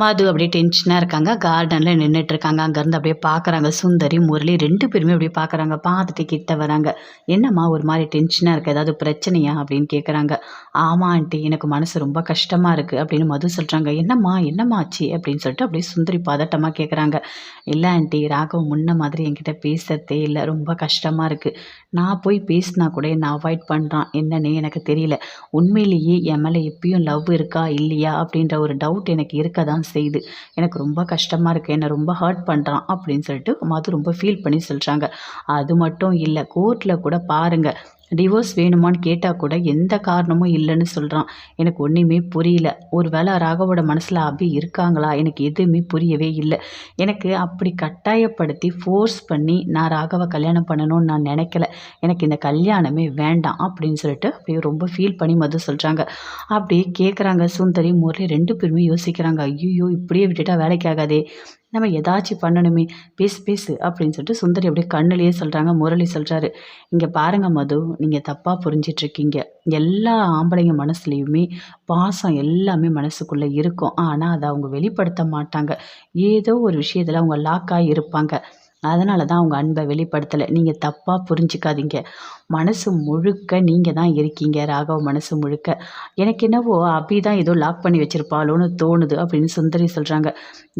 மது அப்படியே டென்ஷனாக இருக்காங்க. கார்டனில் நின்றுட்டு இருக்காங்க. அங்கேருந்து அப்படியே பார்க்குறாங்க சுந்தரி முரளி ரெண்டு பேருமே அப்படியே பார்க்குறாங்க பார்த்துட்டு கிட்ட வராங்க. என்னம்மா ஒரு மாதிரி டென்ஷனாக இருக்குது ஏதாவது பிரச்சனையா? அப்படின்னு கேட்குறாங்க ஆமாம் ஆண்டி எனக்கு மனசு ரொம்ப கஷ்டமாக இருக்குது அப்படின்னு மது சொல்கிறாங்க என்னம்மா என்னம்மா ஆச்சு? அப்படின்னு சொல்லிட்டு அப்படியே சுந்தரி பதட்டமாக கேட்குறாங்க இல்லை ஆண்டி ராகவ் முன்ன மாதிரி என்கிட்ட பேசுறதே இல்லை. ரொம்ப கஷ்டமாக இருக்குது நான் போய் பேசினா கூட என்னை அவாய்ட் பண்ணுறான் என்னன்னு எனக்கு தெரியல. உண்மையிலேயே என் மேலே எப்பயும் லவ் இருக்கா இல்லையா அப்படின்ற ஒரு டவுட் எனக்கு இருக்க தான் செய்யுது. எனக்கு ரொம்ப கஷ்டமாக இருக்குது என்னை ரொம்ப ஹர்ட் பண்ணுறான் அப்படின்னு சொல்லிட்டு மது ரொம்ப ஃபீல் பண்ணி சொல்கிறாங்க அது மட்டும் இல்லை கோர்ட்டில் கூட பாருங்கள் டிவோர்ஸ் வேணுமான்னு கேட்டால் கூட எந்த காரணமும் இல்லைன்னு சொல்கிறான் எனக்கு ஒன்றுமே புரியல. ஒரு வேளை ராகவோட மனசில் அபி இருக்காங்களா? எனக்கு எதுவுமே புரியவே இல்லை. எனக்கு அப்படி கட்டாயப்படுத்தி ஃபோர்ஸ் பண்ணி நான் ராகவை கல்யாணம் பண்ணணும்னு நான் நினைக்கல. எனக்கு இந்த கல்யாணமே வேண்டாம் அப்படின்னு சொல்லிட்டு அப்படியே ரொம்ப ஃபீல் பண்ணி மது சொல்கிறாங்க அப்படியே கேட்குறாங்க சுந்தரி முரளி ரெண்டு பேருமே யோசிக்கிறாங்க. ஐயோ இப்படியே விட்டுட்டா வேலைக்கு ஆகாதே. நம்ம ஏதாச்சும் பண்ணணுமே பேசு பேசு அப்படின்னு சொல்லிட்டு சுந்தரி அப்படியே கண்ணுலேயே சொல்கிறாங்க முரளி சொல்கிறாரு இங்கே பாருங்கள் மது நீங்கள் தப்பாக புரிஞ்சிட்ருக்கீங்க. எல்லா ஆம்பளைங்க மனசுலேயுமே பாசம் எல்லாமே மனசுக்குள்ளே இருக்கும். ஆனால் அதை அவங்க வெளிப்படுத்த மாட்டாங்க. ஏதோ ஒரு விஷயத்தில் அவங்க லாக்காக இருப்பாங்க அதனால தான் அவங்க அன்பை வெளிப்படுத்தலை. நீங்கள் தப்பாக புரிஞ்சிக்காதீங்க. மனசு முழுக்க நீங்கள் தான் இருக்கீங்க ராகவ் மனசு முழுக்க. எனக்கு என்னவோ அபி தான் ஏதோ லாக் பண்ணி வச்சுருப்பாளோன்னு தோணுது அப்படின்னு சுந்தரி சொல்கிறாங்க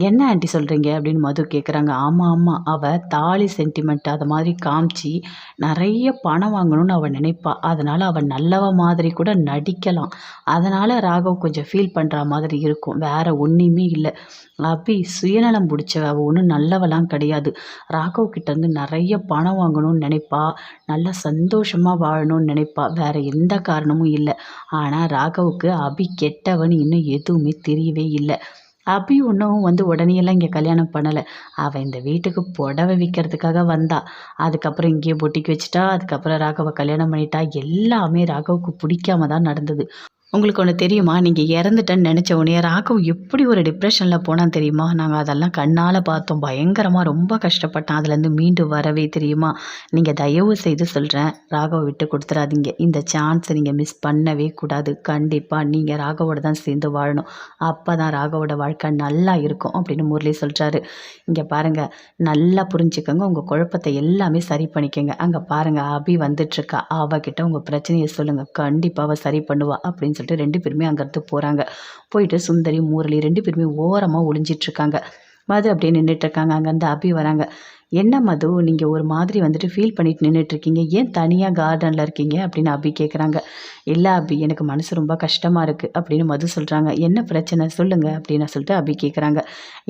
என்ன ஆண்டி சொல்கிறீங்க அப்படின்னு மது கேட்குறாங்க ஆமாம் ஆமாம் அவள் தாலி சென்டிமெண்ட் அதை மாதிரி காமிச்சு நிறைய பணம் வாங்கணும்னு அவள் நினைப்பா. அதனால் அவள் நல்லவ மாதிரி கூட நடிக்கலாம். அதனால் ராகவ் கொஞ்சம் ஃபீல் பண்ணுற மாதிரி இருக்கும். வேற ஒன்றுமே இல்லை. அபி சுயநலம் பிடிச்சவ. அவள் ஒன்றும் நல்லவெல்லாம் கிடையாது. ராகவ் கிட்டேருந்து நிறைய பணம் வாங்கணும்னு நினைப்பா. நல்லா சந்தோஷம் சந்தோஷமாக வாழணும்னு நினைப்பா. வேறு எந்த காரணமும் இல்லை. ஆனால் ராகவுக்கு அபி கெட்டவன் இன்னும் எதுவுமே தெரியவே இல்லை. அபி ஒன்றும் வந்து உடனேயெல்லாம் இங்கே கல்யாணம் பண்ணலை. அவள் இந்த வீட்டுக்கு புடவை விற்கிறதுக்காக வந்தா. அதுக்கப்புறம் இங்கேயே பொட்டிக்கு வச்சுட்டா. அதுக்கப்புறம் ராகவை கல்யாணம் பண்ணிட்டா. எல்லாமே ராகவுக்கு பிடிக்காம தான் நடந்தது. உங்களுக்கு ஒன்று தெரியுமா? நீங்கள் இறந்துட்டேன்னு நினச்ச உடனே ராகவ் எப்படி ஒரு டிப்ரெஷனில் போனால் தெரியுமா? நாங்கள் அதெல்லாம் கண்ணால் பார்த்தோம். பயங்கரமாக ரொம்ப கஷ்டப்பட்டான். அதுலேருந்து மீண்டு வரவே தெரியுமா? நீங்கள் தயவு செய்து சொல்கிறேன் ராகவை விட்டு கொடுத்துடாதீங்க. இந்த சான்ஸை நீங்கள் மிஸ் பண்ணவே கூடாது. கண்டிப்பாக நீங்கள் ராகவோட தான் சேர்ந்து வாழணும். அப்போ தான் ராகவோட வாழ்க்கை நல்லா இருக்கும் அப்படின்னு முரளி சொல்கிறாரு இங்கே பாருங்கள் நல்லா புரிஞ்சுக்கோங்க. உங்கள் குழப்பத்தை எல்லாமே சரி பண்ணிக்கோங்க. அங்கே பாருங்கள் அபி வந்துட்டுருக்கா அவகிட்ட உங்கள் பிரச்சனையை சொல்லுங்கள் கண்டிப்பாக அவள் சரி பண்ணுவா அப்படின்னு சொல்லி சொல்லிட்டு ரெண்டு பேருமே அங்கேருந்து போகிறாங்க போயிட்டு சுந்தரி முரளி ரெண்டு பேருமே ஓரமாக ஒளிஞ்சிட்ருக்காங்க. மது அப்படியே நின்றுட்டுருக்காங்க அங்கேருந்து அபி வராங்க. என்ன மது? நீங்கள் ஒரு மாதிரி வந்துட்டு ஃபீல் பண்ணிட்டு நின்றுட்டுருக்கீங்க ஏன் தனியாக கார்டனில் இருக்கீங்க? அப்படின்னு அபி கேட்குறாங்க இல்லை அபி எனக்கு மனசு ரொம்ப கஷ்டமாக இருக்குது அப்படின்னு மது சொல்கிறாங்க என்ன பிரச்சனை? சொல்லுங்கள் அப்படின்னு சொல்லிட்டு அபி கேட்குறாங்க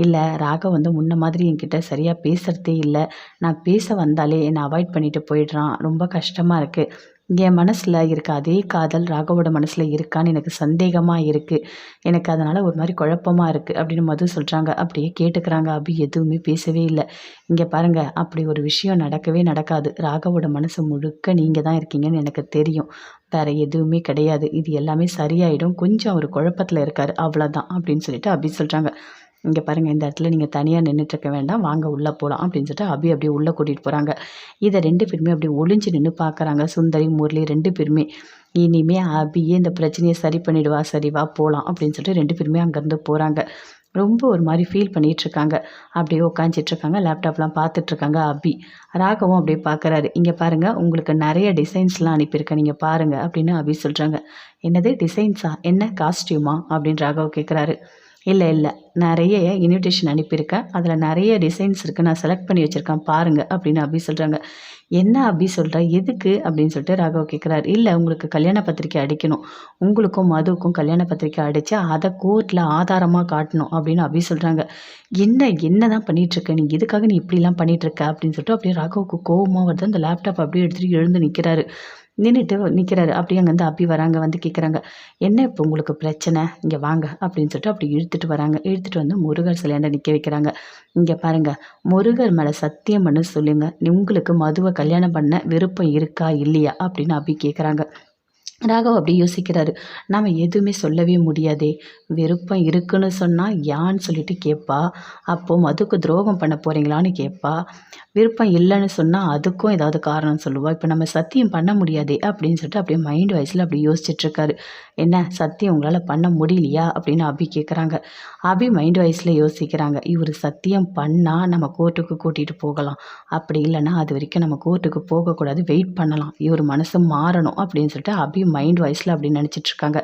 இல்லை ராக வந்து முன்ன மாதிரி என்கிட்ட சரியாக பேசுகிறதே இல்லை. நான் பேச வந்தாலே என்னை அவாய்ட் பண்ணிட்டு போயிடுறான். ரொம்ப கஷ்டமாக இருக்குது என் மனசில் இருக்க அதே காதல் ராகவோட மனசில் இருக்கான்னு எனக்கு சந்தேகமாக இருக்குது எனக்கு அதனால் ஒரு மாதிரி குழப்பமாக இருக்குது அப்படின்னு மது சொல்கிறாங்க அப்படியே கேட்டுக்கிறாங்க. அபி எதுவுமே பேசவே இல்லை. இங்கே பாருங்கள் அப்படி ஒரு விஷயம் நடக்கவே நடக்காது. ராகவோட மனசு முழுக்க நீங்கள் தான் இருக்கீங்கன்னு எனக்கு தெரியும். வேறு எதுவுமே கிடையாது. இது எல்லாமே சரியாயிடும். கொஞ்சம் அவர் குழப்பத்தில் இருக்கார். அவ்வளோதான் அப்படின்னு சொல்லிட்டு அபி சொல்கிறாங்க இங்கே பாருங்கள் இந்த இடத்துல நீங்கள் தனியாக நின்றுட்டுருக்க வேண்டாம் வாங்க உள்ளே போகலாம் அப்படின்னு சொல்லிட்டு அபி அப்படியே உள்ளே கூட்டிகிட்டு போகிறாங்க இதை ரெண்டு பேருமே அப்படியே ஒளிஞ்சு நின்று பார்க்குறாங்க சுந்தரி முரளி ரெண்டு பேருமே. இனிமே அபியே இந்த பிரச்சனையை சரி பண்ணிடுவா சரி வா போகலாம் அப்படின்னு சொல்லிட்டு ரெண்டு பேருமே அங்கேருந்து போகிறாங்க ரொம்ப ஒரு மாதிரி ஃபீல் பண்ணிகிட்ருக்காங்க அப்படியே உட்காந்துட்ருக்காங்க லேப்டாப்லாம் பார்த்துட்ருக்காங்க அபி. ராகவும் அப்படியே பார்க்குறாரு இங்கே பாருங்கள் உங்களுக்கு நிறைய டிசைன்ஸ்லாம் அனுப்பியிருக்கேன் நீங்கள் பாருங்கள் அப்படின்னு அபி சொல்கிறாங்க என்னது டிசைன்ஸா என்ன காஸ்டியூமா அப்படின்னு ராகவ் கேட்குறாரு இல்லை இல்லை. நிறைய இன்விடேஷன் அனுப்பியிருக்கேன். அதில் நிறைய டிசைன்ஸ் இருக்குது நான் செலக்ட் பண்ணி வச்சுருக்கேன். பாருங்கள் அப்படின்னு அபி சொல்கிறாங்க என்ன அப்படி சொல்கிற எதுக்கு? அப்படின்னு சொல்லிட்டு ராகவ் கேட்குறாரு இல்லை உங்களுக்கு கல்யாண பத்திரிக்கை அடிக்கணும். உங்களுக்கும் மதுவுக்கும் கல்யாண பத்திரிக்கை அடித்து அதை கோர்ட்டில் ஆதாரமாக காட்டணும் அப்படின்னு அப்படி சொல்கிறாங்க என்ன என்ன தான் பண்ணிகிட்ருக்க நீ எதுக்காக நீ இப்படிலாம் பண்ணிகிட்ருக்க அப்படின்னு சொல்லிட்டு அப்படியே ராகவுக்கு கோவமாக வருது. அந்த லேப்டாப் அப்படியே எடுத்துகிட்டு எழுந்து நிற்கிறாரு நின்றுட்டு நிற்கிறாரு அப்படியே அங்கேருந்து அப்பி வராங்க வந்து கேட்குறாங்க என்ன இப்போ உங்களுக்கு பிரச்சனை? இங்கே வாங்க அப்படின்னு சொல்லிட்டு அப்படி இழுத்துட்டு வராங்க. இழுத்துட்டு வந்து முருகர் சிலையாண்ட நிற்க வைக்கிறாங்க. இங்கே பாருங்கள் முருகர் மேலே சத்தியம் பண்ண சொல்லுங்கள் உங்களுக்கு மதுவை கல்யாணம் பண்ண விருப்பம் இருக்கா இல்லையா? அப்படின்னு அப்படி கேட்குறாங்க ராகவ் அப்படி யோசிக்கிறாரு. நாம் எதுவுமே சொல்லவே முடியாதே. விருப்பம் இருக்குன்னு சொன்னால் யான்னு சொல்லிட்டு கேட்பா அப்போது மதுக்கு துரோகம் பண்ண போகிறீங்களான்னு கேட்பா விருப்பம் இல்லைன்னு சொன்னால் அதுக்கும் ஏதாவது காரணம் சொல்லுவா. இப்போ நம்ம சத்தியம் பண்ண முடியாதே அப்படின்னு சொல்லிட்டு அப்படியே மைண்ட் வாய்ஸில் அப்படி யோசிச்சுட்ருக்காரு. என்ன சத்தியம் உங்களால் பண்ண முடியலையா அப்படின்னு அபி கேட்குறாங்க அபி மைண்ட் வாய்ஸில் யோசிக்கிறாங்க. இவர் சத்தியம் பண்ணால் நம்ம கோர்ட்டுக்கு கூட்டிகிட்டு போகலாம். அப்படி இல்லைன்னா அது வரைக்கும் நம்ம கோர்ட்டுக்கு போகக்கூடாது. வெயிட் பண்ணலாம். இவர் மனசு மாறணும் அப்படின்னு சொல்லிட்டு அபி மைண்ட் வாய்ஸில் அப்படின்னு நினச்சிட்ருக்காங்க.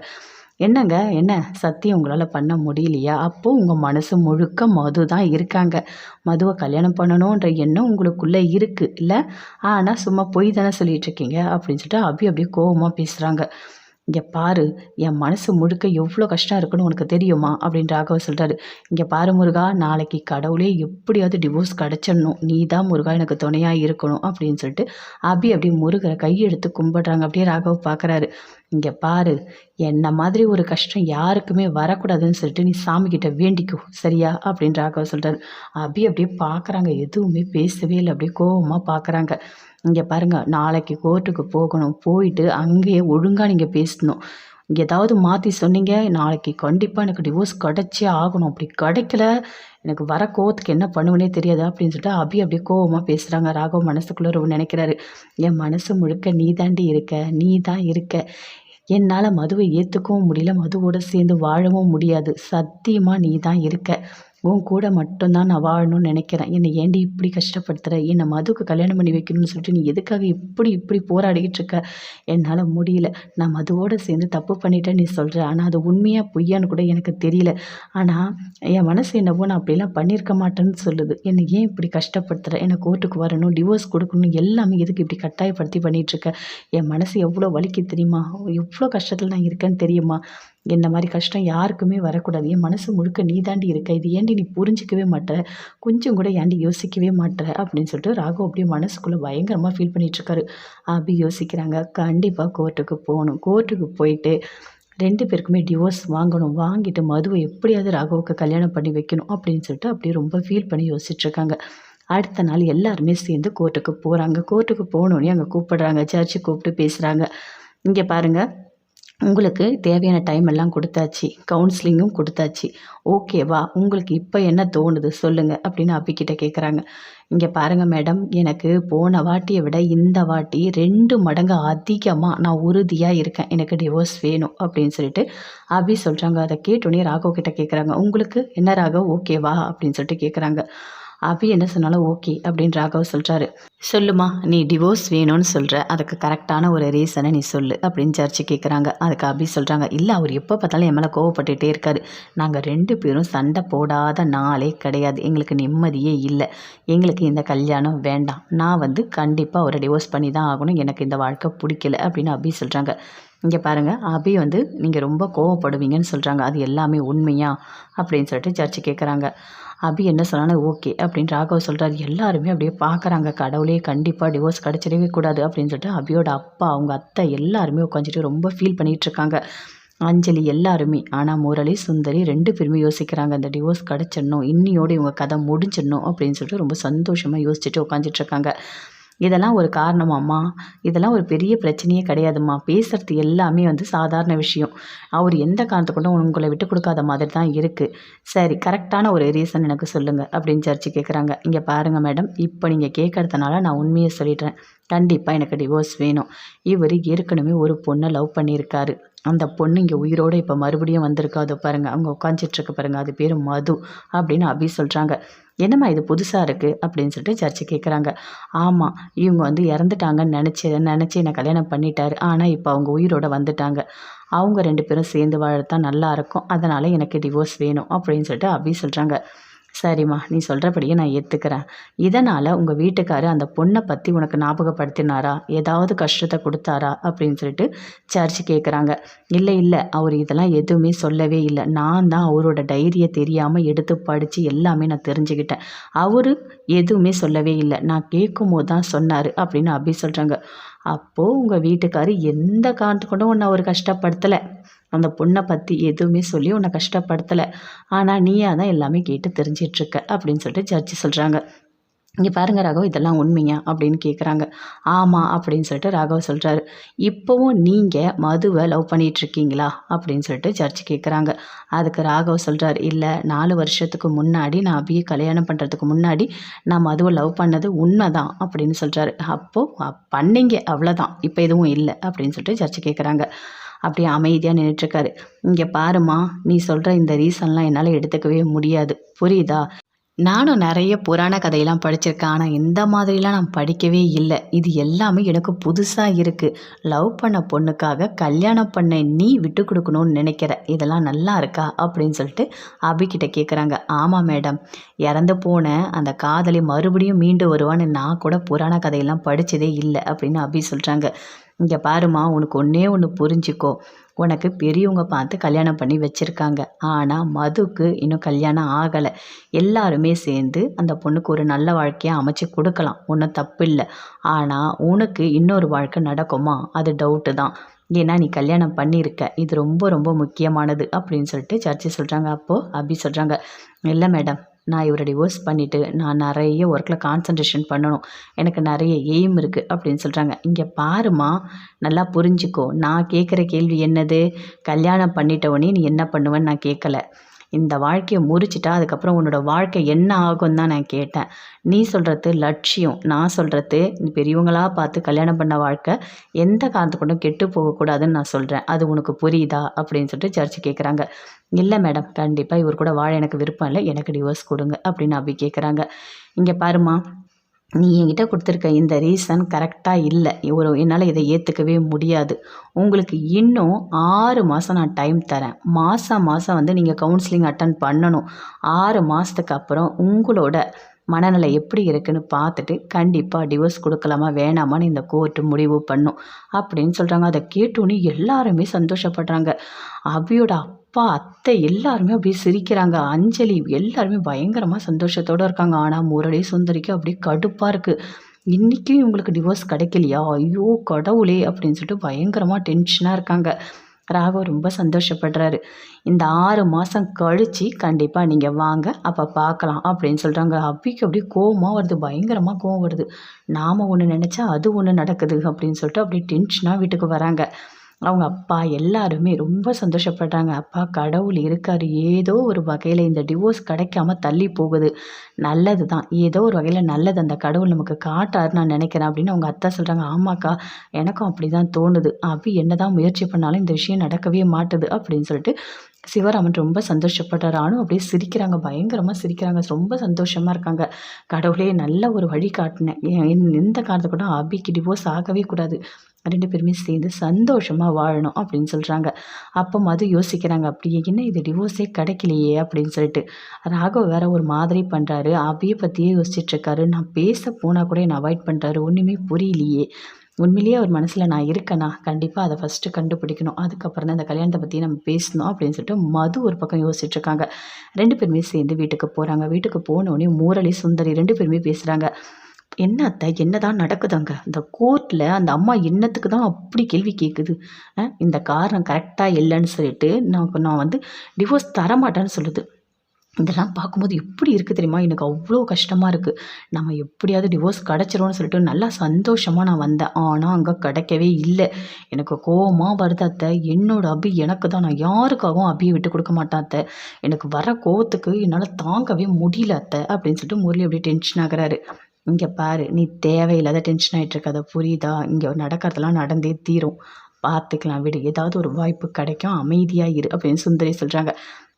என்னங்க? என்ன? சத்தியம் உங்களால் பண்ண முடியலையா? அப்போது உங்கள் மனசு முழுக்க மது தான் இருக்காங்க. மதுவை கல்யாணம் பண்ணணுன்ற எண்ணம் உங்களுக்குள்ளே இருக்குது இல்லை? ஆனால் சும்மா பொய் தானே சொல்லிகிட்ருக்கீங்க அப்படின்னு சொல்லிட்டு அப்படி அப்படியே கோபமாக பேசுகிறாங்க இங்கே பாரு என் மனசு முழுக்க எவ்வளோ கஷ்டம் இருக்குன்னு உனக்கு தெரியுமா? அப்படின்னு ராகவ சொல்கிறாரு இங்கே பாரு முருகா நாளைக்கு கடவுளே எப்படியாவது டிவோர்ஸ் கிடச்சிடணும். நீ தான் முருகா எனக்கு துணையாக இருக்கணும் அப்படின்னு சொல்லிட்டு அபி அப்படியே முருகரை கையெடுத்து கும்பிடுறாங்க. அப்படியே ராகவ் பார்க்குறாரு இங்கே பாரு என்ன மாதிரி ஒரு கஷ்டம் யாருக்குமே வரக்கூடாதுன்னு சொல்லிட்டு நீ சாமிக்கிட்ட வேண்டிக்கோ சரியா? அப்படின்னு ராகவ சொல்கிறாரு அபி அப்படியே பார்க்குறாங்க எதுவுமே பேசவே இல்லை அப்படியே கோபமாக பார்க்குறாங்க இங்கே பாருங்கள் நாளைக்கு கோர்ட்டுக்கு போகணும் போயிட்டு அங்கேயே ஒழுங்காக நீங்கள் பேசணும். ஏதாவது மாற்றி சொன்னீங்க நாளைக்கு கண்டிப்பாக எனக்கு டிவோர்ஸ் கிடச்சே ஆகணும். அப்படி கிடைக்கல எனக்கு வர கோவத்துக்கு என்ன பண்ணுவேனே தெரியாது அப்படின்னு சொல்லிட்டு அபி அப்படியே கோவமாக பேசுகிறாங்க ராகவ் மனசுக்குள்ளே ரொம்ப நினைக்கிறாரு. என் மனசு முழுக்க நீ தாண்டி இருக்க நீ தான் இருக்க. என்னால் மதுவை ஏற்றுக்கவும் முடியல. மதுவோடு சேர்ந்து வாழவும் முடியாது. சத்தியமாக நீ தான் இருக்க. உன் கூட மட்டும்தான் நான் வாழணும்னு நினைக்கிறேன். என்னை ஏண்டி இப்படி கஷ்டப்படுத்துகிற என்னை மதுக்கு கல்யாணம் பண்ணி வைக்கணும்னு சொல்லிட்டு நீ எதுக்காக இப்படி இப்படி போராடிக்கிட்டு இருக்க? என்னால் முடியல. நான் மதுவோடு சேர்ந்து தப்பு பண்ணிட்டேன் நீ சொல்கிற ஆனால் அது உண்மையாக பொய்யான்னு கூட எனக்கு தெரியல. ஆனால் என் மனசு என்னவோ நான் அப்படிலாம் பண்ணியிருக்க மாட்டேன்னு சொல்லுது. என்னை ஏன் இப்படி கஷ்டப்படுத்துகிற என்னை கோர்ட்டுக்கு வரணும் டிவோர்ஸ் கொடுக்கணும் எல்லாமே எதுக்கு இப்படி கட்டாயப்படுத்தி பண்ணிகிட்ருக்க என் மனசு எவ்வளோ வலிக்கு தெரியுமா? எவ்வளோ கஷ்டத்தில் நான் இருக்கேன்னு தெரியுமா? இந்த மாதிரி கஷ்டம் யாருக்குமே வரக்கூடாது. என் மனசு முழுக்க நீ தாண்டி இருக்க. இது ஏண்டி நீ புரிஞ்சிக்கவே மாட்டேற கொஞ்சம் கூட ஏண்டி யோசிக்கவே மாட்டேற அப்படின்னு சொல்லிட்டு ராகவ் அப்படியே மனசுக்குள்ளே பயங்கரமாக ஃபீல் பண்ணிகிட்ருக்காரு அப்படி யோசிக்கிறாங்க கண்டிப்பாக கோர்ட்டுக்கு போகணும். கோர்ட்டுக்கு போயிட்டு ரெண்டு பேருக்குமே டிவோர்ஸ் வாங்கணும். வாங்கிட்டு மதுவை எப்படியாவது ராகவுக்கு கல்யாணம் பண்ணி வைக்கணும் அப்படின்னு சொல்லிட்டு அப்படியே ரொம்ப ஃபீல் பண்ணி யோசிச்சுட்ருக்காங்க அடுத்த நாள் எல்லாருமே சேர்ந்து கோர்ட்டுக்கு போகிறாங்க கோர்ட்டுக்கு போகணுன்னே அங்கே கூப்பிடுறாங்க. சர்ச்சு கூப்பிட்டு பேசுகிறாங்க இங்கே பாருங்கள் உங்களுக்கு தேவையான டைம் எல்லாம் கொடுத்தாச்சு. கவுன்சிலிங்கும் கொடுத்தாச்சு. ஓகேவா உங்களுக்கு இப்போ என்ன தோணுது? சொல்லுங்கள் அப்படின்னு அப்பிக்கிட்ட கேட்குறாங்க இங்கே பாருங்கள் மேடம் எனக்கு போன வாட்டியை விட இந்த வாட்டி ரெண்டு மடங்கு அதிகமாக நான் உறுதியாக இருக்கேன். எனக்கு டிவோர்ஸ் வேணும் அப்படின்னு சொல்லிட்டு அபி சொல்கிறாங்க அதை கேட்டோன்னே ராகவ் கிட்ட கேட்குறாங்க உங்களுக்கு என்ன ராகவ்? ஓகேவா அப்படின்னு சொல்லிட்டு கேட்குறாங்க அபி என்ன சொன்னாலும் ஓகே அப்படின்னு ராகவ் சொல்கிறாரு சொல்லுமா நீ டிவோர்ஸ் வேணும்னு சொல்கிற அதுக்கு கரெக்டான ஒரு ரீசனை நீ சொல்லு அப்படின்னு சர்ச்சு கேட்குறாங்க அதுக்கு அபி சொல்கிறாங்க இல்லை அவர் எப்போ பார்த்தாலும் என் மேலே கோவப்பட்டுகிட்டே இருக்காரு. நாங்கள் ரெண்டு பேரும் சண்டை போடாத நாளே கிடையாது. எங்களுக்கு நிம்மதியே இல்லை. எங்களுக்கு இந்த கல்யாணம் வேண்டாம். நான் வந்து கண்டிப்பாக அவரை டிவோர்ஸ் பண்ணி தான் ஆகணும். எனக்கு இந்த வாழ்க்கை பிடிக்கல. அப்படின்னு அபி சொல்கிறாங்க இங்கே பாருங்கள் அபி வந்து நீங்கள் ரொம்ப கோவப்படுவீங்கன்னு சொல்கிறாங்க அது எல்லாமே உண்மையா? அப்படின்னு சொல்லிட்டு சர்ச்சு கேட்குறாங்க அபி என்ன சொன்னாலும் ஓகே அப்படின்னு ராகவ் சொல்கிறார் எல்லாருமே அப்படியே பார்க்குறாங்க கடவுளே கண்டிப்பாக டிவோர்ஸ் கிடச்சிடவே கூடாது அப்படின்னு சொல்லிட்டு அபியோட அப்பா அவங்க அத்தை எல்லாருமே உட்காந்துட்டு ரொம்ப ஃபீல் பண்ணிகிட்ருக்காங்க அஞ்சலி எல்லாருமே. ஆனால் முரளி சுந்தரி ரெண்டு பேருமே யோசிக்கிறாங்க. அந்த டிவோர்ஸ் கிடச்சிடணும். இன்னியோடு இவங்க கதை முடிஞ்சிடணும் அப்படின்னு சொல்லிட்டு ரொம்ப சந்தோஷமாக யோசிச்சுட்டு உட்காந்துட்ருக்காங்க இதெல்லாம் ஒரு காரணமாம்மா. இதெல்லாம் ஒரு பெரிய பிரச்சனையே கிடையாதும்மா. பேசுகிறது எல்லாமே வந்து சாதாரண விஷயம். அவர் எந்த காரணத்தை கொண்டும் உங்களை விட்டு கொடுக்காத மாதிரி தான் இருக்குது சரி கரெக்டான ஒரு ரீசன் எனக்கு சொல்லுங்கள் அப்படின்னு சர்ச்சு கேட்குறாங்க இங்கே பாருங்கள் மேடம். இப்போ நீங்கள் கேட்குறதுனால நான் உண்மையை சொல்லிடுறேன். கண்டிப்பாக எனக்கு டிவோர்ஸ் வேணும். இவர் ஏற்கனவே ஒரு பொண்ணை லவ் பண்ணியிருக்காரு. அந்த பொண்ணு இங்கே உயிரோடு இப்போ மறுபடியும் வந்திருக்கா அதை பாருங்கள் அவங்க உட்காந்துட்ருக்க பாருங்கள் அது பேர் மது அப்படின்னு அபி சொல்கிறாங்க என்னம்மா இது புதுசாக இருக்குது அப்படின்னு சொல்லிட்டு சர்ச்சை கேட்குறாங்க ஆமாம் இவங்க வந்து இறந்துட்டாங்கன்னு நினச்சி நினச்சி என்னை கல்யாணம் பண்ணிட்டாரு. ஆனால் இப்போ அவங்க உயிரோட வந்துட்டாங்க. அவங்க ரெண்டு பேரும் சேர்ந்து வாழத்தான் நல்லா இருக்கும். அதனால் எனக்கு டிவோர்ஸ் வேணும் அப்படின்னு சொல்லிட்டு அபி சொல்கிறாங்க சரிம்மா நீ சொல்கிறபடியே நான் ஏற்றுக்கிறேன் இதனால் உங்கள் வீட்டுக்காரு அந்த பொண்ணை பற்றி உனக்கு ஞாபகப்படுத்தினாரா? ஏதாவது கஷ்டத்தை கொடுத்தாரா? அப்படின்னு சொல்லிட்டு சர்ச்சு கேட்குறாங்க இல்லை இல்லை அவர் இதெல்லாம் எதுவுமே சொல்லவே இல்லை. நான் தான் அவரோட டைரியை தெரியாமல் எடுத்து படித்து எல்லாமே நான் தெரிஞ்சுக்கிட்டேன். அவர் எதுவுமே சொல்லவே இல்லை. நான் கேட்கும் போது தான் சொன்னார் அப்படின்னு அப்படி சொல்கிறாங்க அப்போது உங்கள் வீட்டுக்காரு எந்த காரணத்து கொண்டும் ஒன்று அவர் கஷ்டப்படுத்தலை. அந்த பொண்ணை பற்றி எதுவுமே சொல்லி உன்னை கஷ்டப்படுத்தலை. ஆனால் நீயாக தான் எல்லாமே கேட்டு தெரிஞ்சிட்ருக்க அப்படின்னு சொல்லிட்டு ஜட்ஜி சொல்கிறாங்க இங்கே பாருங்க ராகவ் இதெல்லாம் உண்மையா? அப்படின்னு கேட்குறாங்க ஆமாம் அப்படின்னு சொல்லிட்டு ராகவ் சொல்கிறாரு இப்போவும் நீங்கள் மதுவை லவ் பண்ணிகிட்ருக்கீங்களா அப்படின்னு சொல்லிட்டு ஜட்ஜ் கேட்குறாங்க அதுக்கு ராகவ் சொல்கிறார் இல்லை நாலு வருஷத்துக்கு முன்னாடி நான் அபியை கல்யாணம் பண்ணுறதுக்கு முன்னாடி நான் மதுவை லவ் பண்ணது உண்மை தான் அப்படின்னு சொல்கிறாரு அப்போது பண்ணீங்க அவ்வளோதான் இப்போ எதுவும் இல்லை அப்படின்னு சொல்லிட்டு ஜட்ஜ் கேட்குறாங்க அப்படியே அமைதியாக நின்றுட்டுருக்காரு இங்கே பாருமா நீ சொல்கிற இந்த ரீசன்லாம் என்னால் எடுத்துக்கவே முடியாது. புரியுதா? நானும் நிறைய புராண கதையெல்லாம் படிச்சிருக்கேன். ஆனால் இந்த மாதிரிலாம் நான் படிக்கவே இல்லை. இது எல்லாமே எனக்கு புதுசாக இருக்குது லவ் பண்ண பொண்ணுக்காக கல்யாணம் பண்ண நீ விட்டு கொடுக்கணும்னு நினைக்கிற. இதெல்லாம் நல்லா இருக்கா? அப்படின்னு சொல்லிட்டு அபிகிட்ட கேட்குறாங்க ஆமாம் மேடம். இறந்து போன அந்த காதலி மறுபடியும் மீண்டு வருவான்னு நான் கூட புராண கதையெல்லாம் படித்ததே இல்லை அப்படின்னு அபி சொல்கிறாங்க இங்கே பாருமா உனக்கு ஒன்றே ஒன்று புரிஞ்சுக்கோ. உனக்கு பெரியவங்க பார்த்து கல்யாணம் பண்ணி வச்சுருக்காங்க. ஆனால் மதுக்கு இன்னும் கல்யாணம் ஆகலை. எல்லாருமே சேர்ந்து அந்த பொண்ணுக்கு ஒரு நல்ல வாழ்க்கையை அமைச்சு கொடுக்கலாம். ஒன்றும் தப்பு இல்லை ஆனால் உனக்கு இன்னொரு வாழ்க்கை நடக்குமா? அது டவுட்டு தான். ஏன்னா நீ கல்யாணம் பண்ணியிருக்க. இது ரொம்ப ரொம்ப முக்கியமானது அப்படின்னு சொல்லிட்டு சர்ச்சை சொல்கிறாங்க அப்போது அப்படி சொல்கிறாங்க இல்லை மேடம் நான் இவரை டிவோர்ஸ் பண்ணிவிட்டு நான் நிறைய ஒர்க்கில் கான்சன்ட்ரேஷன் பண்ணணும். எனக்கு நிறைய எய்ம் இருக்குது அப்படின்னு சொல்கிறாங்க இங்கே பாருமா நல்லா புரிஞ்சுக்கோ. நான் கேட்குற கேள்வி என்னது? கல்யாணம் பண்ணிட்டவனே நீ என்ன பண்ணுவேன்னு நான் கேட்கல இந்த வாழ்க்கையை முறிச்சிட்டா அதுக்கப்புறம் உன்னோட வாழ்க்கை என்ன ஆகும் தான் நான் கேட்டேன். நீ சொல்கிறது லட்சியம். நான் சொல்கிறது பெரியவங்களாக பார்த்து கல்யாணம் பண்ண வாழ்க்கை எந்த காரணத்து கொண்டும் கெட்டு போகக்கூடாதுன்னு நான் சொல்கிறேன் அது உனக்கு புரியுதா? அப்படின்னு சொல்லிட்டு சர்ச்சு கேட்குறாங்க இல்லை மேடம். கண்டிப்பாக இவர் கூட வாழ எனக்கு விருப்பம் இல்லை. எனக்கு டிவோர்ஸ் கொடுங்க. அப்படின்னு அப்படி கேட்குறாங்க இங்கே பாருமா நீ என்கிட்ட கொடுத்துருக்க இந்த ரீசன் கரெக்டாக இல்லை. ஒரு என்னால் இதை ஏற்றுக்கவே முடியாது. உங்களுக்கு இன்னும் ஆறு மாதம் நான் டைம் தரேன். மாதம் மாதம் வந்து நீங்கள் கவுன்சிலிங் அட்டன் பண்ணணும். ஆறு மாதத்துக்கு அப்புறம் உங்களோட மனநிலை எப்படி இருக்குன்னு பார்த்துட்டு கண்டிப்பாக டிவோர்ஸ் கொடுக்கலாமா வேணாமான்னு இந்த கோர்ட்டு முடிவு பண்ணும். அப்படின்னு சொல்கிறாங்க அதை கேட்டோன்னே எல்லாருமே சந்தோஷப்படுறாங்க. அபியோட அப்பா அத்தை எல்லாருமே அப்படியே சிரிக்கிறாங்க. அஞ்சலி எல்லாருமே பயங்கரமாக சந்தோஷத்தோடு இருக்காங்க. ஆனால் முரளி சுந்தரிக்கு அப்படியே கடுப்பாக இருக்குது இன்றைக்கும் இவங்களுக்கு டிவோர்ஸ் கிடைக்கலையா? ஐயோ கடவுளே அப்படின்னு சொல்லிட்டு பயங்கரமாக டென்ஷனாக இருக்காங்க. ராகவ் ரொம்ப சந்தோஷப்படுறாரு. இந்த ஆறு மாதம் கழித்து கண்டிப்பாக நீங்கள் வாங்க அப்போ பார்க்கலாம் அப்படின்னு சொல்கிறாங்க அப்பிக்கு அப்படியே கோவமாக வருது பயங்கரமாக கோவம் வருது. நாம் ஒன்று நினச்சா அது ஒன்று நடக்குது அப்படின்னு சொல்லிட்டு அப்படியே டென்ஷனாக வீட்டுக்கு வராங்க. அவங்க அப்பா எல்லாருமே ரொம்ப சந்தோஷப்படுறாங்க. அப்பா கடவுள் இருக்கார். ஏதோ ஒரு வகையில் இந்த டிவோர்ஸ் கிடைக்காம தள்ளி போகுது. நல்லது தான் ஏதோ ஒரு வகையில் நல்லது அந்த கடவுள் நமக்கு காட்டார் நான் நினைக்கிறேன் அப்படின்னு அவங்க அத்தா சொல்கிறாங்க ஆமாக்கா எனக்கும் அப்படி தான் தோணுது. அப்படி என்ன தான் முயற்சி பண்ணாலும் இந்த விஷயம் நடக்கவே மாட்டுது அப்படின்னு சொல்லிட்டு சிவராமன் ரொம்ப சந்தோஷப்பட்டார். ஆனும் அப்படியே சிரிக்கிறாங்க. பயங்கரமாக சிரிக்கிறாங்க. ரொம்ப சந்தோஷமாக இருக்காங்க. கடவுளே நல்ல ஒரு வழி காட்டினேன். எந்த காரணத்தை கூட அபிக்கு டிவோர்ஸ் ஆகவே கூடாது. ரெண்டு பேருமே சேர்ந்து சந்தோஷமாக வாழணும் அப்படின்னு சொல்கிறாங்க அப்போ மது யோசிக்கிறாங்க. அப்படியே என்ன இது? டிவோர்ஸே கிடைக்கலையே அப்படின்னு சொல்லிட்டு. ராகவ் வேற ஒரு மாதிரி பண்ணுறாரு அபியை பற்றியே யோசிச்சுட்ருக்காரு நான் பேச போனால் கூட என்னை அவாய்ட் பண்ணுறாரு ஒன்றுமே புரியலையே. உண்மையிலேயே அவர் மனசில் நான் இருக்கேனா? கண்டிப்பாக அதை ஃபஸ்ட்டு கண்டுபிடிக்கணும். அதுக்கப்புறம் தான் இந்த கல்யாணத்தை பற்றி நம்ம பேசணும் அப்படின்னு சொல்லிட்டு மது ஒரு பக்கம் யோசிச்சுட்ருக்காங்க ரெண்டு பேருமே சேர்ந்து வீட்டுக்கு போகிறாங்க வீட்டுக்கு போனோடனே மூரளி சுந்தரி ரெண்டு பேருமே பேசுகிறாங்க என்ன அத்தை? என்னதான் நடக்குதாங்க இந்த கோர்ட்டில் அந்த அம்மா என்னத்துக்கு தான் அப்படி கேள்வி கேட்குது இந்த காரணம் கரெக்டாக இல்லைன்னு சொல்லிட்டு நான் நான் வந்து டிவோர்ஸ் தரமாட்டேன்னு சொல்லுது. இதெல்லாம் பார்க்கும்போது எப்படி இருக்குது தெரியுமா? எனக்கு அவ்வளோ கஷ்டமாக இருக்குது நம்ம எப்படியாவது டிவோர்ஸ் கிடச்சிரும்னு சொல்லிட்டு நல்லா சந்தோஷமாக நான் வந்தேன். ஆனால் அங்கே கிடைக்கவே இல்லை. எனக்கு கோவமாக வருது அத்தை. என்னோட அபி எனக்கு தான். நான் யாருக்காகவும் அபியை விட்டு கொடுக்க மாட்டேன் அத்தை. எனக்கு வர கோவத்துக்கு என்னால் தாங்கவே முடியல அத்தை அப்படின்னு சொல்லிட்டு முரளி அப்படியே டென்ஷன் ஆகிறாரு. இங்கே பாரு நீ தேவையில்லாத டென்ஷன் ஆகிட்டு இருக்காத. புரியுதா? இங்கே நடக்கிறதெல்லாம் நடந்தே தீரும். பார்த்துக்கலாம் விடு. ஏதாவது ஒரு வாய்ப்பு கிடைக்கும். அமைதியாக இரு அப்படின்னு சுந்தரி சொல்கிறாங்க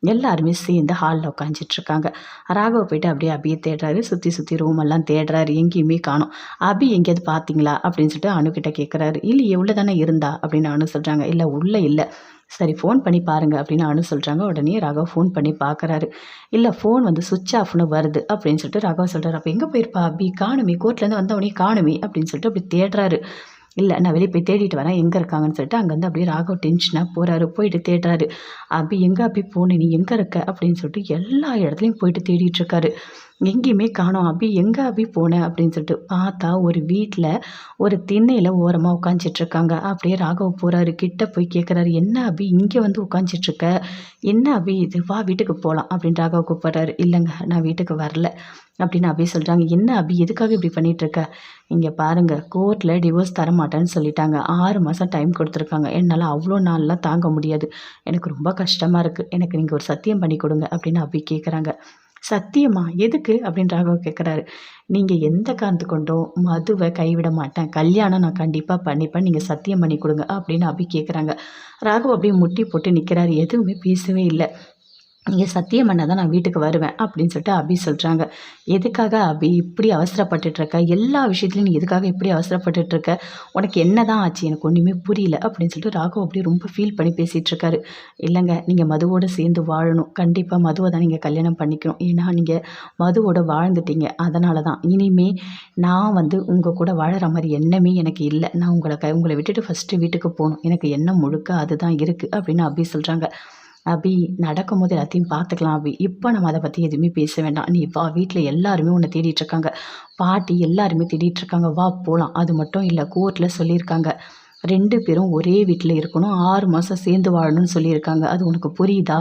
எல்லாருமே சேர்ந்து ஹாலில் உட்காந்துட்ருக்காங்க ராகவ போயிட்டு அப்படியே அபியை தேடுறாரு. சுற்றி சுற்றி ரூம் எல்லாம் தேடுறாரு. எங்கேயுமே காணும். அபி எங்கேயாவது பார்த்தீங்களா? அப்படின்னு சொல்லிட்டு அணுக்கிட்ட கேட்குறாரு இல்லை எவ்வளோ தானே இருந்தா? அப்படின்னு அனு சொல்கிறாங்க இல்லை உள்ளே இல்லை. சரி ஃபோன் பண்ணி பாருங்கள் அப்படின்னு அனு சொல்கிறாங்க உடனே ராகவ் ஃபோன் பண்ணி பார்க்குறாரு இல்லை ஃபோன் வந்து சுவிட்ச் ஆஃப்னு வருது அப்படின்னு சொல்லிட்டு ராகவ் சொல்கிறார் அப்போ எங்கே போயிருப்பா அபி? காணுமே கோர்ட்லேருந்து வந்தவனே காணுமே அப்படின்னு சொல்லிட்டு அப்படி தேடுறாரு. இல்லை நான் வெளியே போய் தேடிட்டு வரேன். எங்கே இருக்காங்கன்னு சொல்லிட்டு அங்கேருந்து அப்படியே ராகவ் டென்ஷனாக போகிறாரு போயிட்டு தேடுறாரு. அப்படி எங்கே அப்படி போனேன் நீ எங்கே இருக்க? அப்படின்னு சொல்லிட்டு எல்லா இடத்துலையும் போயிட்டு தேடிட்டு இருக்காரு. எங்கேயுமே காணோம். அபி எங்கே அபி போன? அப்படின்னு சொல்லிட்டு பார்த்தா ஒரு வீட்டில் ஒரு திண்ணையில் ஓரமாக உட்காந்துட்ருக்காங்க அப்படியே ராகவ் போகிறாரு கிட்ட போய் கேட்குறாரு என்ன அபி இங்கே வந்து உட்காந்துட்ருக்க என்ன அபி இது? வா வீட்டுக்கு போகலாம் அப்படின்னு ராகவ் கூப்பிட்றாரு. இல்லைங்க நான் வீட்டுக்கு வரல. அப்படின்னு அபி சொல்கிறாங்க என்ன அபி எதுக்காக இப்படி பண்ணிகிட்ருக்க இங்கே பாருங்கள் கோர்ட்டில் டிவோர்ஸ் தர மாட்டேன்னு சொல்லிட்டாங்க. ஆறு மாதம் டைம் கொடுத்துருக்காங்க. என்னால் அவ்வளோ நாள்லாம் தாங்க முடியாது. எனக்கு ரொம்ப கஷ்டமாக இருக்குது எனக்கு நீங்கள் ஒரு சத்தியம் பண்ணி கொடுங்க. அப்படின்னு அபி கேட்குறாங்க சத்தியமா எதுக்கு? அப்படின்னு ராகவ் கேட்குறாரு நீங்கள் எந்த காரணத்து கொண்டும் மதுவை கைவிட மாட்டேன். கல்யாணம் நான் கண்டிப்பாக பண்ணிப்பேன். நீங்கள் சத்தியம் பண்ணி கொடுங்க அப்படின்னு அபி கேட்குறாங்க ராகவ் அப்படியே முட்டி போட்டு நிற்கிறாரு எதுவுமே பேசவே இல்லை. நீங்கள் சத்தியம் பண்ண தான் நான் வீட்டுக்கு வருவேன் அப்படின்னு சொல்லிட்டு அபி சொல்கிறாங்க எதுக்காக அபி இப்படி அவசரப்பட்டுட்ருக்க எல்லா விஷயத்துலையும் நீ எதுக்காக இப்படி அவசரப்பட்டுட்ருக்க உனக்கு என்ன தான் ஆச்சு? எனக்கு ஒன்றுமே புரியல அப்படின்னு சொல்லிட்டு ராகவ் அப்படியே ரொம்ப ஃபீல் பண்ணி பேசிகிட்ருக்காரு இல்லைங்க நீங்கள் மதுவோடு சேர்ந்து வாழணும். கண்டிப்பாக மதுவை தான் நீங்கள் கல்யாணம் பண்ணிக்கணும். ஏன்னா நீங்கள் மதுவோட வாழ்ந்துட்டீங்க. அதனால தான். இனிமே நான் வந்து உங்கள் கூட வாழற மாதிரி எண்ணமே எனக்கு இல்லை. நான் உங்களை க உங்களை விட்டுட்டு ஃபஸ்ட்டு வீட்டுக்கு போகணும். எனக்கு எண்ணம் முழுக்க அதுதான் இருக்குது அப்படின்னு அபி சொல்கிறாங்க அபி நடக்கும்போது எல்லாத்தையும் பார்த்துக்கலாம் அபி. இப்போ நம்ம அதை பற்றி எதுவுமே பேச வேண்டாம். நீ வா வீட்டில் எல்லாருமே உன்னை தேடிட்டுருக்காங்க பாட்டி எல்லாருமே தேடிட்டுருக்காங்க வா போகலாம் அது மட்டும் இல்லை கோர்ட்டில் சொல்லியிருக்காங்க. ரெண்டு பேரும் ஒரே வீட்டில் இருக்கணும். ஆறு மாதம் சேர்ந்து வாழணும்னு சொல்லியிருக்காங்க. அது உனக்கு புரியுதா?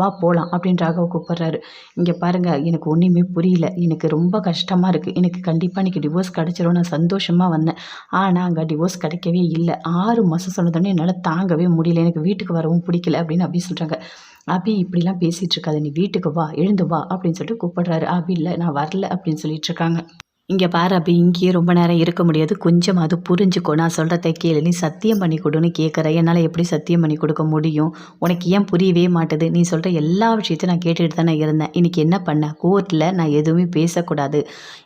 வா போகலாம் அப்படின்றாக கூப்பிட்றாரு. இங்கே பாருங்கள் எனக்கு ஒன்றுமே புரியல. எனக்கு ரொம்ப கஷ்டமாக இருக்குது எனக்கு கண்டிப்பாக இன்றைக்கி டிவோர்ஸ் கிடச்சிரும். நான் சந்தோஷமாக வந்தேன். ஆனால் அங்கே டிவோர்ஸ் கிடைக்கவே இல்லை. ஆறு மாதம் சொன்னதோடனே என்னால் தாங்கவே முடியல. எனக்கு வீட்டுக்கு வரவும் பிடிக்கல அப்படின்னு அப்படி சொல்கிறாங்க அபி இப்படிலாம் பேசிகிட்டு இருக்காது. நீ வீட்டுக்கு வா எழுந்து வா அப்படின்னு சொல்லிட்டு கூப்பிட்றாரு. அபி இல்லை நான் வரல அப்படின்னு சொல்லிட்டு இருக்காங்க. இங்கே பாரு அப்படி இங்கேயே ரொம்ப நேரம் இருக்க முடியாது. கொஞ்சம் அது புரிஞ்சுக்கோ. நான் சொல்கிறத கேளு. நீ சத்தியம் பண்ணி கொடுன்னு கேட்குற என்னால் எப்படி சத்தியம் பண்ணி கொடுக்க முடியும்? உனக்கு ஏன் புரியவே மாட்டுது? நீ சொல்கிற எல்லா விஷயத்தையும் நான் கேட்டுட்டு தானே இருந்தேன். இன்றைக்கி என்ன பண்ணேன் கோர்ட்டில் நான் எதுவுமே பேசக்கூடாது.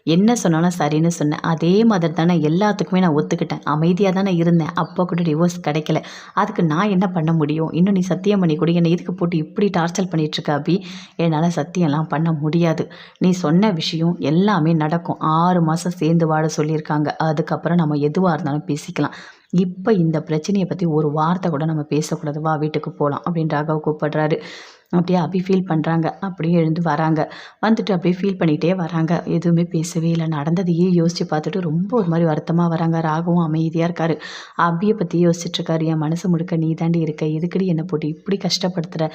என்ன சொன்னாலும் சரின்னு சொன்னேன். அதே மாதிரி தானே எல்லாத்துக்குமே நான் ஒத்துக்கிட்டேன். அமைதியாக தானே இருந்தேன். அப்போ கூட டிவோர்ஸ் கிடைக்கல. அதுக்கு நான் என்ன பண்ண முடியும்? இன்னும் நீ சத்தியம் பண்ணி கொடு. என்னை இதுக்கு போட்டு இப்படி டார்ச்சர் பண்ணிகிட்ருக்க அப்படி என்னால் சத்தியம்லாம் பண்ண முடியாது. நீ சொன்ன விஷயம் எல்லாமே நடக்கும். ஆ ஆறு மாதம் சேர்ந்து வாழ சொல்லியிருக்காங்க. அதுக்கப்புறம் நம்ம எதுவாக இருந்தாலும் பேசிக்கலாம். இப்போ இந்த பிரச்சனையை பற்றி ஒரு வார்த்தை கூட நம்ம பேசக்கூடாது. வா வீட்டுக்கு போகலாம் அப்படின்னு ராகவ் கூப்பிடுறாரு. அப்படியே அபி ஃபீல் பண்ணுறாங்க அப்படியே எழுந்து வராங்க. வந்துட்டு அப்படியே ஃபீல் பண்ணிகிட்டே வராங்க. எதுவுமே பேசவே இல்லை. நடந்ததையே யோசித்து பார்த்துட்டு ரொம்ப ஒரு மாதிரி வருத்தமாக வராங்க. ராகவும் அமைதியாக இருக்கார். அபியை பற்றி யோசிச்சுட்ருக்காரு என் மனசு முழுக்க நீ தாண்டி இருக்க. எதுக்கடி என்னை போட்டு இப்படி கஷ்டப்படுத்துகிற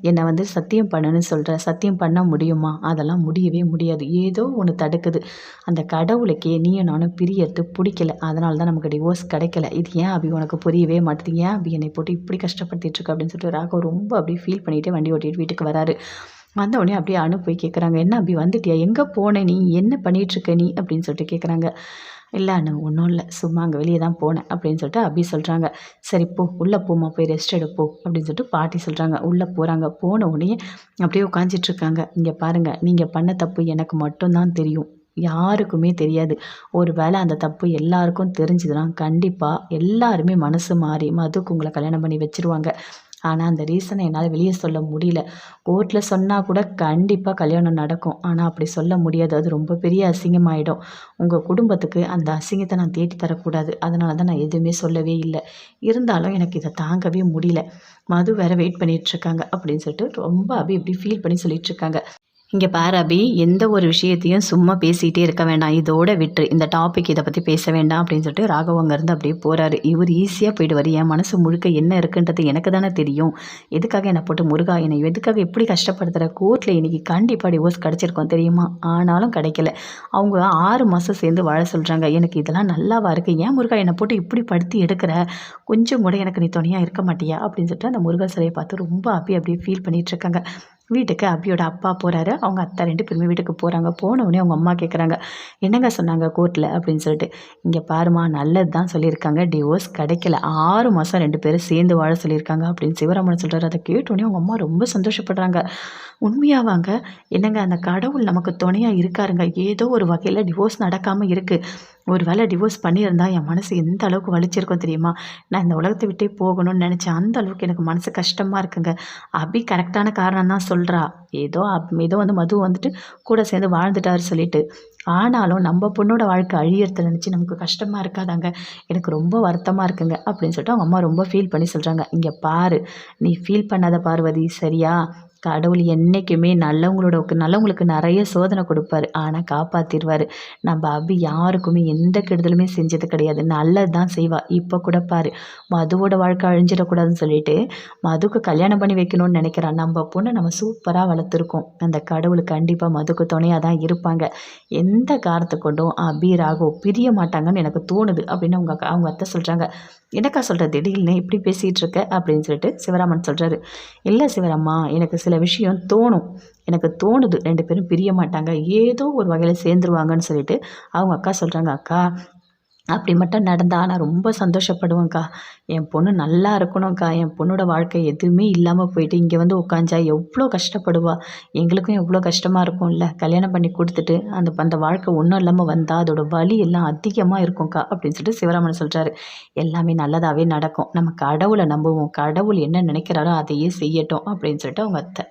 என்னை வந்து சத்தியம் பண்ணுன்னு சொல்கிற சத்தியம் பண்ண முடியுமா? அதெல்லாம் முடியவே முடியாது. ஏதோ ஒன்று தடுக்குது. அந்த கடவுளுக்கே நீயும் நானும் பிரியறது பிடிக்கல. அதனால தான் நமக்கு டிவோர்ஸ் கிடைக்கல. இது ஏன் அபி உனக்கு புரியவே மாட்டேது? ஏன் அபி என்னை போட்டு இப்படி கஷ்டப்படுத்திட்டுருக்க அப்படின்னு சொல்லிட்டு ராகவ் ரொம்ப அப்படியே ஃபீல் பண்ணிகிட்டே வண்டி ஓட்டிகிட்டு வீட்டுக்கு வராரு. வந்த உடனே அப்படியே அனு போய் கேட்குறாங்க என்ன அப்படி வந்துட்டியா? எங்கே போன நீ? என்ன பண்ணிகிட்ருக்க நீ? அப்படின்னு சொல்லிட்டு கேட்குறாங்க இல்லை அண்ணு ஒன்றும் இல்லை. சும்மா அங்கே வெளியே தான் போனேன். அப்படின்னு சொல்லிட்டு அபி சொல்கிறாங்க சரி போ. உள்ளே போமா போய் ரெஸ்ட் எடுப்போ அப்படின்னு சொல்லிட்டு பாட்டி சொல்கிறாங்க உள்ளே போகிறாங்க போன உடனே அப்படியே உட்காந்துட்ருக்காங்க இங்கே பாருங்கள் நீங்கள் பண்ண தப்பு எனக்கு மட்டும்தான் தெரியும். யாருக்குமே தெரியாது. ஒரு வேளை அந்த தப்பு எல்லாருக்கும் தெரிஞ்சுதுன்னா கண்டிப்பாக எல்லாருமே மனசு மாறி மதுக்கு உங்களை கல்யாணம் பண்ணி வச்சுருவாங்க. ஆனால் அந்த ரீசனை என்னால் வெளியே சொல்ல முடியல. கோர்ட்டில் சொன்னால் கூட கண்டிப்பாக கல்யாணம் நடக்கும். ஆனால் அப்படி சொல்ல முடியாது. அது ரொம்ப பெரிய அசிங்கமாயிடும். உங்கள் குடும்பத்துக்கு அந்த அசிங்கத்தை நான் தேடி தரக்கூடாது. அதனால தான் நான் எதுவுமே சொல்லவே இல்லை. இருந்தாலும் எனக்கு இதை தாங்கவே முடியல. மது வேறு வெயிட் பண்ணிகிட்ருக்காங்க அப்படின்னு சொல்லிட்டு ரொம்ப அப்படி இப்படி ஃபீல் பண்ணி சொல்லிகிட்ருக்காங்க இங்கே பாரு அபி எந்த ஒரு விஷயத்தையும் சும்மா பேசிகிட்டே இருக்க வேண்டாம். இதோட விட்டு இந்த டாபிக் இதை பற்றி பேச வேண்டாம் அப்படின்னு சொல்லிட்டு ராகவங்க இருந்து அப்படியே போகிறாரு இவர் ஈஸியாக போயிடுவார். என் மனசு முழுக்க என்ன இருக்குன்றது எனக்கு தானே தெரியும். எதுக்காக என்னை போட்டு முருகா என்னை எதுக்காக எப்படி கஷ்டப்படுத்துகிற கோர்ட்டில் இன்றைக்கி கண்டிப்பாக டிவோர்ஸ் கிடச்சிருக்கோம் தெரியுமா? ஆனாலும் கிடைக்கல. அவங்க ஆறு மாதம் சேர்ந்து வாழ சொல்கிறாங்க எனக்கு இதெல்லாம் நல்லாவா இருக்குது ஏன் முருகா என்னை போட்டு இப்படி படுத்தி எடுக்கிற? கொஞ்சம் கூட எனக்கு நீ துணையாக இருக்க மாட்டியா? அப்படின்னு சொல்லிட்டு அந்த முருகா சிலையை பார்த்து ரொம்ப அப்படி அப்படியே ஃபீல் பண்ணிகிட்ருக்காங்க வீட்டுக்கு அப்பியோட அப்பா போகிறாரு அவங்க அத்தை ரெண்டு பேருமே வீட்டுக்கு போகிறாங்க போனவுடனே அவங்க அம்மா கேட்குறாங்க என்னங்க சொன்னாங்க கோர்ட்டில் அப்படின்னு சொல்லிட்டு இங்கே பாருமா நல்லது தான் சொல்லியிருக்காங்க. டிவோர்ஸ் கிடைக்கல. ஆறு மாதம் ரெண்டு பேரும் சேர்ந்து வாழ சொல்லியிருக்காங்க. அப்படின்னு சிவராமன் சொல்கிறார் அதை கேட்டோடனே அவங்க அம்மா ரொம்ப சந்தோஷப்படுறாங்க. உண்மையாவாங்க? என்னங்க அந்த கடவுள் நமக்கு துணையாக இருக்காருங்க. ஏதோ ஒரு வகையில் டிவோர்ஸ் நடக்காமல் இருக்குது ஒரு வேளை டிவோர்ஸ் பண்ணியிருந்தா என் மனசு எந்த அளவுக்கு வலிச்சிருக்கும் தெரியுமா? நான் இந்த உலகத்தை விட்டே போகணும்னு நினச்சேன். அந்த அளவுக்கு எனக்கு மனசு கஷ்டமாக இருக்குங்க. அபி கரெக்டான காரணம் தான் சொல்கிறா ஏதோ அப் ஏதோ வந்து மது வந்துட்டு கூட சேர்ந்து வாழ்ந்துட்டாரு சொல்லிட்டு. ஆனாலும் நம்ம பொண்ணோட வாழ்க்கை அழியறத நினச்சி நமக்கு கஷ்டமாக இருக்காதாங்க. எனக்கு ரொம்ப வருத்தமாக இருக்குங்க. அப்படின்னு சொல்லிட்டு அவங்க அம்மா ரொம்ப ஃபீல் பண்ணி சொல்கிறாங்க இங்கே பாரு நீ ஃபீல் பண்ணாத பார்வதி. சரியா? கடவுள் என்றைக்குமே நல்லவங்களோட நல்லவங்களுக்கு நிறைய சோதனை கொடுப்பாரு. ஆனால் காப்பாற்றிடுவார் நம்ம அபி யாருக்குமே எந்த கெடுதலுமே செஞ்சது கிடையாது. நல்லது தான் செய்வாள் இப்போ கூட பாரு மதுவோட வாழ்க்கை அழிஞ்சிடக்கூடாதுன்னு சொல்லிட்டு மதுக்கு கல்யாணம் பண்ணி வைக்கணும்னு நினைக்கிறான் நம்ம பொண்ணை நம்ம சூப்பராக வளர்த்துருக்கோம். அந்த கடவுள் கண்டிப்பாக மதுக்கு துணையாக தான் இருப்பாங்க. எந்த காரணத்தை கொண்டும் அபி ராகவ் பிரிய மாட்டாங்கன்னு எனக்கு தோணுது அப்படின்னு அவங்க அக்கா- அவங்க அத்தை சொல்கிறாங்க என்னக்கா சொல்கிற திடீர்னு இப்படி பேசிகிட்டு இருக்க அப்படின்னு சொல்லிட்டு சிவராமன் சொல்கிறாரு இல்லை சிவராமா எனக்கு சில விஷயம் தோணும். எனக்கு தோணுது. ரெண்டு பேரும் பிரிய மாட்டாங்க. ஏதோ ஒரு வகையில் சேர்ந்துருவாங்கன்னு சொல்லிட்டு அவங்க அக்கா சொல்கிறாங்க அக்கா அப்படி மட்டும் நடந்தா நான் ரொம்ப சந்தோஷப்படுவேன்க்கா. என் பொண்ணு நல்லா இருக்கணும்க்கா. என் பொண்ணோட வாழ்க்கை எதுவுமே இல்லாமல் போயிட்டு இங்கே வந்து உட்காந்தா எவ்வளோ கஷ்டப்படுவா. எங்களுக்கும் எவ்வளோ கஷ்டமாக இருக்கும்ல. கல்யாணம் பண்ணி கொடுத்துட்டு அந்த அந்த வாழ்க்கை ஒன்றும் இல்லாமல் வந்தால் அதோட வலி எல்லாம் அதிகமாக இருக்கும்க்கா அப்படின்னு சொல்லிட்டு சிவராமன் சொல்கிறாரு எல்லாமே நல்லதாகவே நடக்கும். நம்ம கடவுளை நம்புவோம். கடவுள் என்ன நினைக்கிறாரோ அதையே செய்யட்டும் அப்படின்னு சொல்லிட்டு அவங்க அத்தை